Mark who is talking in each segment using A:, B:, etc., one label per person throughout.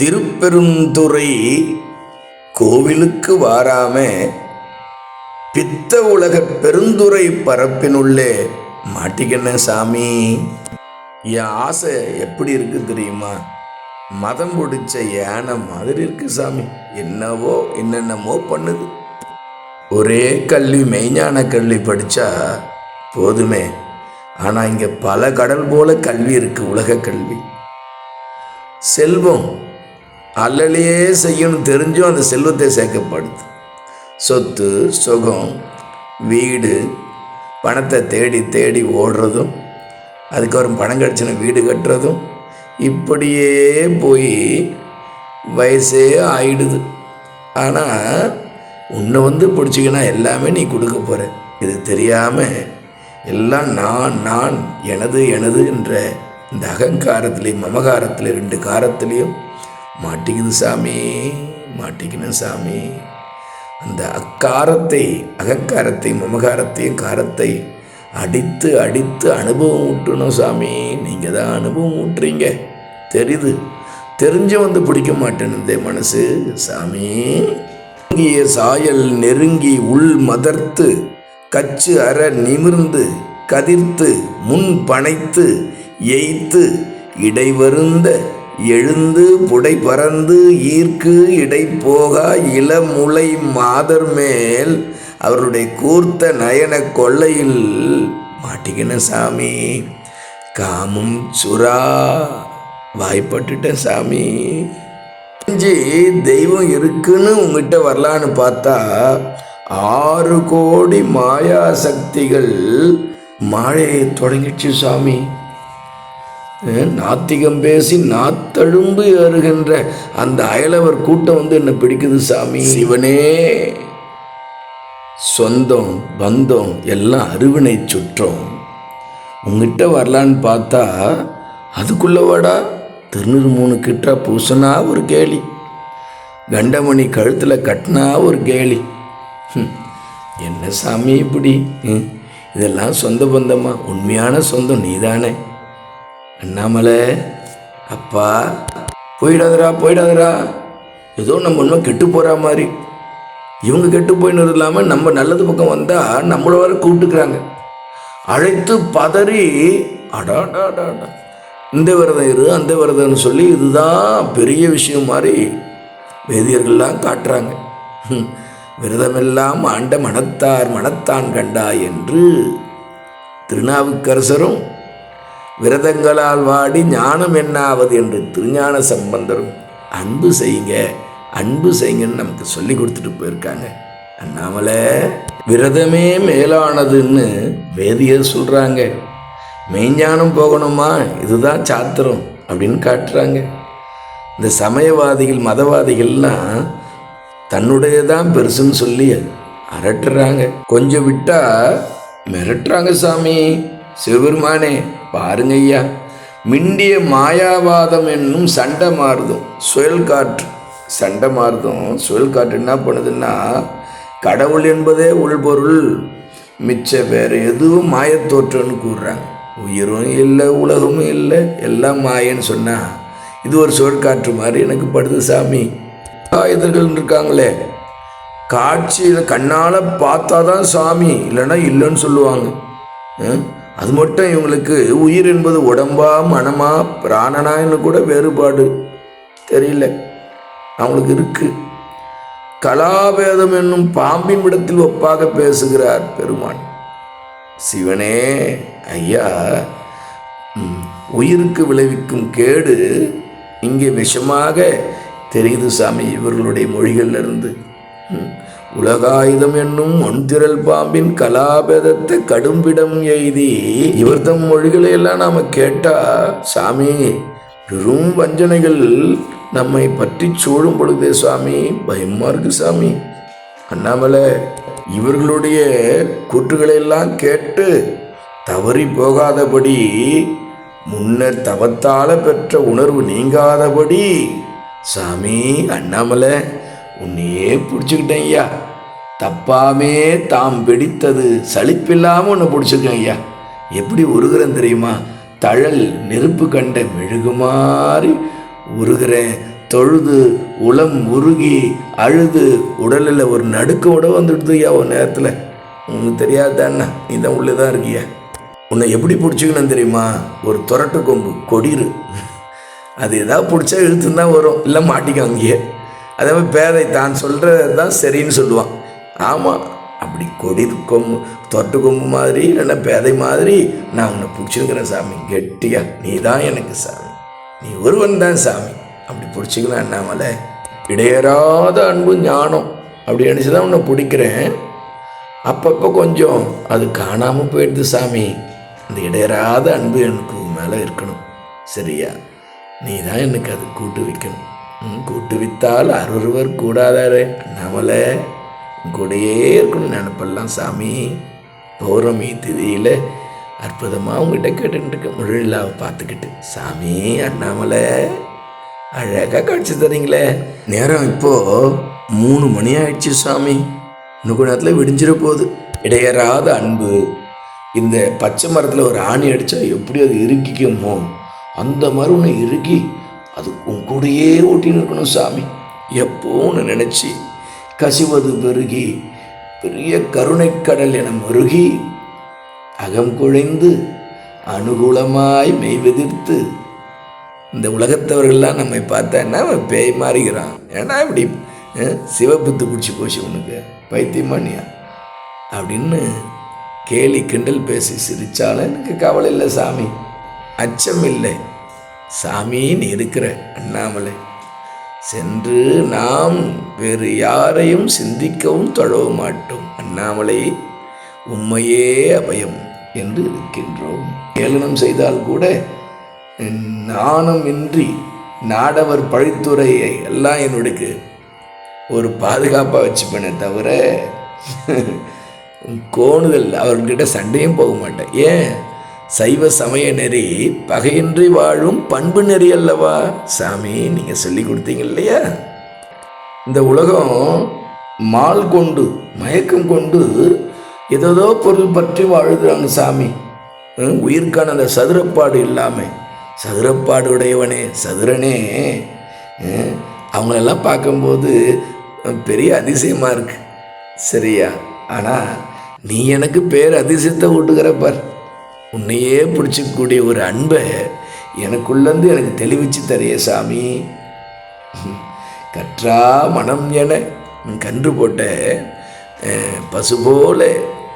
A: திருப்பெருந்துறை கோவிலுக்கு வாராம பித்த உலக பெருந்துறை பரப்பினுள்ளே மாட்டிக்கண்ண சாமி. என் ஆசை எப்படி இருக்கு தெரியுமா? மதம் பிடிச்ச யானை மாதிரி இருக்கு சாமி. என்னவோ என்னென்னமோ பண்ணுது. ஒரே கல்வி மெய்ஞான கல்வி படித்தா போதுமே. ஆனால் இங்கே பல கடல் போல கல்வி இருக்கு உலக கல்வி. செல்வம் அல்லலையே செய்யணும் தெரிஞ்சும் அந்த செல்வத்தை சேர்க்கப்படுது. சொத்து சுகம் வீடு பணத்தை தேடி தேடி ஓடுறதும் அதுக்கப்புறம் பணம் கிடச்சின வீடு கட்டுறதும் இப்படியே போய் வயசே ஆயிடுது. ஆனால் உன்னை வந்து பிடிச்சிக்கினா எல்லாமே நீ கொடுக்க போகிற இது தெரியாமல் எல்லாம் நான் நான் எனது எனது என்ற இந்த அகங்காரத்திலையும் மமகாரத்திலையும் ரெண்டு காரத்திலையும் மாட்டிக்குது சாமி மாட்டிக்கணும் சாமி. அந்த அக்காரத்தை அகங்காரத்தை மமகாரத்தையும் காரத்தை அடித்து அடித்து அனுபவம் ஊட்டணும் சாமி. நீங்கள் தான் அனுபவம் ஊட்டுறீங்க. தெரியுது. தெரிஞ்சு வந்து பிடிக்க மாட்டேன்னு மனசு. சாமி நெருங்கிய சாயல் நெருங்கி உள் மதர்த்து கச்சு அற நிமிர்ந்து கதிர்த்து முன் பனைத்து எய்த்து இடைவருந்த எழுந்து புடை பறந்து ஈர்க்கு இடை போகா இளமுலை மாதர் மேல் அவருடைய கூர்த்த நயன கொள்ளையில் மாட்டிக்கின சாமி. காமும் சுறா. வாய்ப்பட்டுட்டேன் சாமி. தெரிஞ்சு தெய்வம் இருக்குன்னு உங்ககிட்ட வரலான்னு பார்த்தா ஆறு கோடி மாயா சக்திகள் மாழையை தொடங்கிடுச்சு சாமி. நாத்திகம் பேசி நாத்தழும்பு ஏறுகின்ற அந்த அயலவர் கூட்டம் வந்து என்ன பிடிக்குது சாமி. சிவனே. சொந்தம் பந்தம் எல்லாம் அருவினை சுற்றம். உங்ககிட்ட வரலான்னு பார்த்தா அதுக்குள்ள வாடா திருநூறு மூணு கிட்ட பூசனா ஒரு கேலி. கண்டமணி கழுத்தில் கட்டினா ஒரு கேலி. என்ன சாமி இப்படி? இதெல்லாம் சொந்த பந்தமா? உண்மையான சொந்தம் நீதானே. அண்ணாமலை அப்பா போயிடாதரா போயிடாதரா ஏதோ நம்ம உண்மை கெட்டு போகிற மாதிரி. இவங்க கெட்டு போயின்னு இல்லாமல் நம்ம நல்லது பக்கம் வந்தால் நம்மள வர கூப்பிட்டுக்கிறாங்க. அழைத்து பதறி அடாடாடாடா இந்த விரதம் இரு அந்த விரதம்னு சொல்லி இதுதான் பெரிய விஷயம் மாதிரி வேதியர்கள்லாம் காட்டுறாங்க. விரதமெல்லாம் ஆண்ட மனத்தார் மனத்தான் கண்டா என்று திருநாவுக்கரசரும் விரதங்களால் வாடி ஞானம் என்னாவது என்று திருஞான சம்பந்தரும் அன்பு செய்யுங்க அன்பு செய்யுங்கன்னு நமக்கு சொல்லி கொடுத்துட்டு போயிருக்காங்க. அண்ணாமலை விரதமே மேலானதுன்னு வேதியர் சொல்கிறாங்க மெய்ஞானம் போகணுமா? இதுதான் சாத்திரம் அப்படின்னு காட்டுறாங்க. இந்த சமயவாதிகள் மதவாதிகள்லாம் தன்னுடையதான் பெருசுன்னு சொல்லி அரட்டுறாங்க. கொஞ்சம் விட்டா மிரட்டுறாங்க சாமி. சிவபெருமானே பாருங்க ஐயா மிண்டிய மாயாவாதம் என்னும் சண்டை மாறுதும். சுழல் காற்று. சண்டை மாறுதும். சுழல் காற்று என்ன பண்ணுதுன்னா கடவுள் என்பதே உள்பொருள். மிச்ச வேறு எதுவும் மாயத்தோற்றம்னு கூறுறாங்க. உயிரும் இல்லை உலகமும் இல்லை எல்லாம் மாயன்னு சொன்னால் இது ஒரு சுழற்காற்று மாதிரி எனக்கு படுது சாமி. ஆயுதர்கள் இருக்காங்களே. காட்சியில் கண்ணால் பார்த்தா தான் சாமி இல்லைன்னா இல்லைன்னு சொல்லுவாங்க. ஹம்? அது மட்டும் இவங்களுக்கு உயிர் என்பது உடம்பா மனமா பிராணனான்னு கூட வேறுபாடு தெரியல. அவங்களுக்கு இருக்கு. கலாபேதம் என்னும் பாம்பின் விடத்தில் ஒப்பாக பேசுகிறார் பெருமான். சிவனே ஐயா உயிருக்கு விளைவிக்கும் கேடு இங்கே விஷமாக தெரியுது சாமி இவர்களுடைய மொழிகள்ல இருந்து. ம், உலகாயுதம் என்னும் ஒன்திரல் பாம்பின் கலாபேதத்தை கடும்பிடம் எய்தி இவர் தம் மொழிகளை எல்லாம் நாம கேட்டா சாமி பெரும் வஞ்சனைகள் நம்மை பற்றி சூழும் பொழுதே சாமி பயமா இருக்கு சாமி. அண்ணாமலை இவர்களுடைய கூற்றுகளை எல்லாம் கேட்டு தவறி போகாதபடி முன்ன தவத்தால பெற்ற உணர்வு நீங்காதபடி சாமி அண்ணாமலை உன்னையே பிடிச்சிக்கிட்டேன் ஐயா. தப்பாமே தாம் பிடித்தது சளிப்பில்லாமல் உன்னை பிடிச்சிருக்கேன் ஐயா. எப்படி உருகிறேன் தெரியுமா? தழல் நெருப்பு கண்ட மெழுகு மாதிரி உருகிறேன். தொழுது உளம் உருகி அழுது உடலில் ஒரு நடுக்கோட வந்துடுது ஐயா ஒரு நேரத்தில். உனக்கு தெரியாதாண்ணா நீ தான் உள்ளே தான் இருக்கியா? உன்னை எப்படி பிடிச்சிக்கணும் தெரியுமா? ஒரு துரட்டு கொம்பு கொடிரு. அது எதாவது பிடிச்சா இழுத்துன்னு தான் வரும். இல்லை மாட்டிக்கும் அங்கேயே அதே மாதிரி பேதை தான் சொல்கிறது தான் சரின்னு சொல்லுவான். ஆமாம் அப்படி கொடி கொம்பு தொட்டு கொம்பு மாதிரி இல்லைன்னா பேதை மாதிரி நான் உன்னை பிடிச்சிருக்கிறேன் சாமி கெட்டியா நீ தான் எனக்கு சாமி. நீ ஒருவன் தான் சாமி. அப்படி பிடிச்சிக்கலாம் அண்ணாமலை இடையறாத அன்பு ஞானம். அப்படி நினச்சி தான் உன்னை பிடிக்கிறேன். அப்பப்போ கொஞ்சம் அது காணாமல் போயிடுது சாமி. அந்த இடையறாத அன்பு எனக்கு மேலே இருக்கணும். சரியா? நீ தான் எனக்கு அது கூட்டு வைக்கணும். கூட்டுவித்தால் கூட்டு வித்தால் அருவர் கூடாதாரு. நம்மளை கூடையே இருக்கணும்னு நினப்பெல்லாம் சாமி. பௌர்ணமி திதியில் அற்புதமாக உங்ககிட்ட கேட்டுக்கிட்டு இருக்க முழுலாவை பார்த்துக்கிட்டு. சாமி அண்ணாமலை அழகாக காட்சி தரீங்களே. நேரம் இப்போது மூணு மணி ஆயிடுச்சு சாமி. இன்னும் கொஞ்ச நேரத்தில் விடிஞ்சிட போகுது இடையறாத அன்பு. இந்த பச்சை மரத்தில் ஒரு ஆணி அடித்தா எப்படி அது இறுக்கிக்குமோ? அந்த மாதிரி ஒன்று இறுக்கி அது உன் கூடயே ஓட்டின்னு இருக்கணும் சாமி. எப்போன்னு நினச்சி கசிவது பெருகி பெரிய கருணைக்கடல் என மருகி அகம் குழைந்து அனுகூலமாய் மெய்வெதிர்த்து இந்த உலகத்தவர்கள்லாம் நம்மை பார்த்தா அவன் பேய் மாறிக்கிறான் ஏன்னா இப்படி அஹ், சிவப்புத்து பிடிச்சி போச்சு உனக்கு பைத்தியமானியா? அப்படின்னு கேலி கிண்டல் பேசி சிரித்தாலும் எனக்கு கவலை இல்லை சாமி. அச்சம் இல்லை. சாமி நீ இருக்கிற அண்ணாமலை. சென்று நாம் வேறு யாரையும் சிந்திக்கவும் தொழவும் மாட்டோம். அண்ணாமலை உண்மையே அபயம் என்று இருக்கின்றோம். ஏளனம் செய்தால் கூட நாணம் இன்றி நாடவர் பழித்துறையை எல்லாம் என்னுடைய ஒரு பாதுகாப்பாக வச்சுப்பேனே தவிர கோணுதல் அவர்கிட்ட சண்டையும் போக மாட்டேன். ஏன்? சைவ சமய நெறி பகையின்றி வாழும் பண்பு நெறி அல்லவா? சாமி நீங்கள் சொல்லி கொடுத்தீங்க இல்லையா? இந்த உலகம் மால் கொண்டு மயக்கம் கொண்டு ஏதோ பொருள் பற்றி வாழுகிறாங்க சாமி. உயிர்க்கான அந்த சதுரப்பாடு இல்லாமல் சதுரப்பாடு உடையவனே சதுரனே அவங்களெல்லாம் பார்க்கும்போது பெரிய அதிசயமாக இருக்கு. சரியா? ஆனால் நீ எனக்கு பேர் அதிசயத்தை ஊட்டுகிற பார். உன்னையே பிடிச்சிக்கக்கூடிய ஒரு அன்பை எனக்குள்ளேருந்து எனக்கு தெளிவிச்சு தரைய சாமி. கற்றா மனம் என கன்று போட்ட பசு போல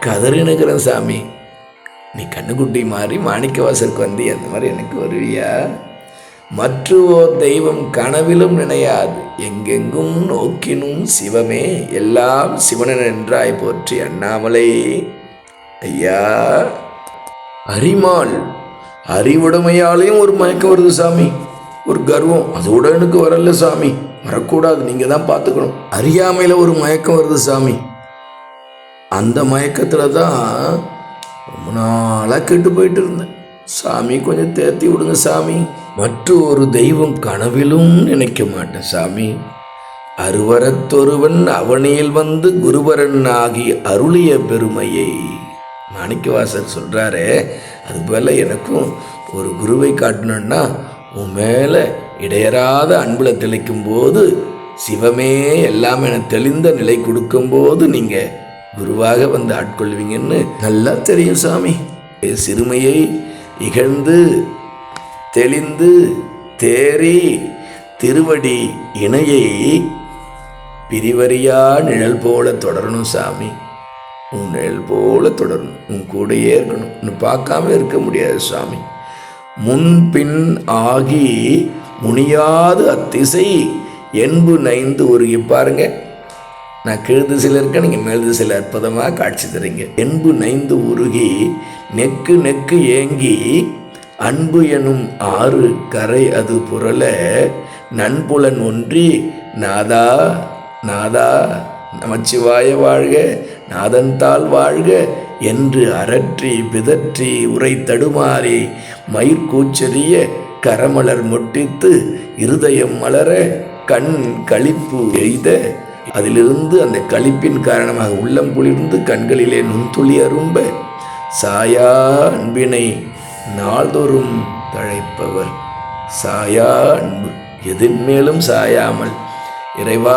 A: கதறினுக்கிறேன் சாமி. நீ கண்ணுக்குட்டி மாறி மாணிக்கவாசலுக்கு வந்து அந்த மாதிரி எனக்கு வருவியா? மற்ற ஓர் தெய்வம் கனவிலும் நினையாது எங்கெங்கும் நோக்கினும் சிவமே எல்லாம் சிவனன் என்றாய் போற்றி அண்ணாமலை. ஐயா. அரிமாள் அறிவுடைமையாலேயும் ஒரு மயக்கம் வருது சாமி. ஒரு கர்வம். அதோட எனக்கு வரல சாமி. வரக்கூடாது. நீங்கள் தான் பார்த்துக்கணும். அறியாமையில் ஒரு மயக்கம் வருது சாமி. அந்த மயக்கத்தில் தான் ரொம்ப நாளாக கெட்டு போயிட்டு இருந்தேன். சாமி கொஞ்சம் தேத்தி விடுங்க சாமி. மற்ற ஒரு தெய்வம் கனவிலும் நினைக்க மாட்டேன் சாமி. அருவரத்தொருவன் அவனியில் வந்து குருவரன் ஆகி அருளிய பெருமையை மாணிக்கவாசர் சொல்கிறாரே அது போல் எனக்கும் ஒரு குருவை காட்டணுன்னா உன் மேலே இடையறாத அன்பில் தெளிக்கும் போது சிவமே எல்லாம் என தெளிந்த நிலை கொடுக்கும்போது நீங்கள் குருவாக வந்து ஆட்கொள்வீங்கன்னு நல்லா தெரியும் சாமி. சிறுமையை இகழ்ந்து தெளிந்து தேறி திருவடி இணையை பிரிவறியா நிழல் போல தொடரணும் சாமி. உன் நெல் போல தொடரணும். உன் கூடயே இருக்கணும். இன்னும் பார்க்காம இருக்க முடியாது சாமி. முன்பின் ஆகி முனியாது அத்திசை என்பு நைந்து உருகி பாருங்க. நான் கீழ் திசையில் இருக்கேன் நீங்கள் மேல் திசையில் அற்புதமாக காட்சி தரீங்க. என்பு நைந்து உருகி நெக்கு நெக்கு ஏங்கி அன்பு எனும் ஆறு கரை அது புரள நன்புலன் ஒன்றி நாதா நாதா நமச்சிவாய வாழ்க நாதன்தால் வாழ்க என்று அரற்றி பிதற்றி உரை தடுமாறி மயிர்கூச்செறிய கரமலர் முட்டித்து இருதயம் மலர கண் களிப்பு எய்த. அதிலிருந்து அந்த களிப்பின் காரணமாக உள்ளம் குளிர்ந்து கண்களிலே நுண்துளி அரும்ப. சாயா அன்பினை நாள்தோறும் தழைப்பவர். சாயா அன்பு எதின் மேலும் சாயாமல். இறைவா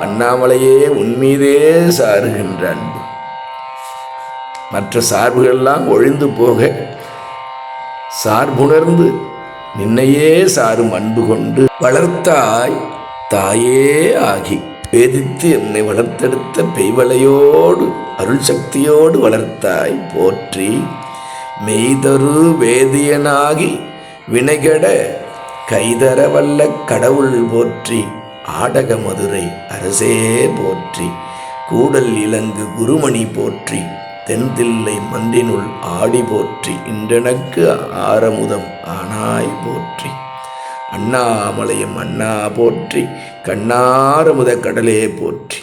A: அண்ணாமலையே உன்மீதே சாருகின்ற அன்பு. மற்ற சார்புகள்லாம் ஒழிந்து போக சார்புணர்ந்து நின்னையே சாரும் அன்பு கொண்டு வளர்த்தாய் தாயே ஆகி வேதித்து என்னை வளர்த்தெடுத்த பெய்வளையோடு அருள் சக்தியோடு வளர்த்தாய் போற்றி மெய்தரு வேதியனாகி வினைகட கைதர வல்ல கடவுள் போற்றி ஆடக மதுரை அரசே போற்றி கூடல் இலங்கு குருமணி போற்றி தென்தில்லை மன்றினுள் ஆடி போற்றி இன்றெனக்கு ஆரமுதம் ஆனாய் போற்றி. அண்ணாமலையம் அண்ணா போற்றி கண்ணாரமுத கடலே போற்றி.